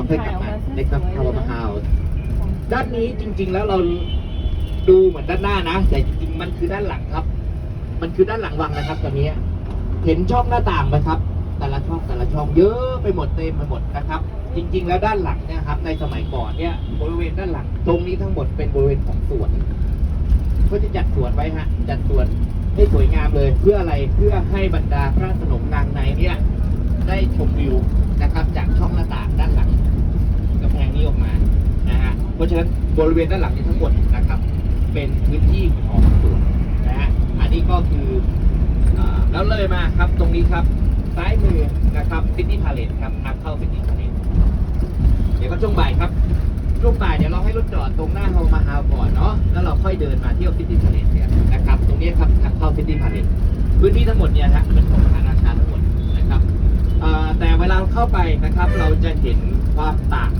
เราค่อยกลับมานะครับทาวเวอร์เฮาส์ด้านนี้จริง ๆ แล้วเราดูเหมือนด้านหน้านะ แต่จริงๆ มันคือด้านหลังครับ มันคือด้านหลังวังนะครับตอนนี้ เห็นช่องหน้าต่างไหมครับ แต่ละช่องแต่ละช่องเยอะไปหมดเต็มไปหมดนะครับ จริง ๆ แล้วด้านหลังเนี่ยครับ ในสมัยก่อนเนี่ยบริเวณด้านหลัง ตรงนี้ทั้งหมดเป็นบริเวณของสวนก็จะจัดสวนไว้ฮะจัดสวนให้สวยงามเลย เพื่ออะไรเพื่อให้บรรดาพระสนมนางในเนี่ย ได้ชมวิวนะครับ จากช่องหน้าต่างด้านหลังกำแพงนี้ออกมานะฮะเพราะฉะนั้นบริเวณด้านหลังนี้ทั้งหมดนะครับ เป็นพื้นที่ของสวนนะฮะอันนี้ก็คืออแล้วเลยมาครับตรงนี้ครับซ้ายมือนะครับซิตี้พาเลทครับทางเข้าซิตี้พาเลทเดี๋ยวก็ช่วงบ่ายครับช่วงบ่ายเดี๋ยวเราให้รถจอดตรงหน้าโฮมาฮาก่อนเนาะแล้วเราค่อยเดินมาเที่ยวซิตี้พาเลทเนี่ยนะครับ ตรงนี้ครับทางเข้าซิตี้พาเลทพื้นที่ทั้งหมดเนี่ยฮะเป็นของทางราชาทั้งหมดนะครับแต่เวลาเข้าไปนะครับ เราจะเห็นความต่าง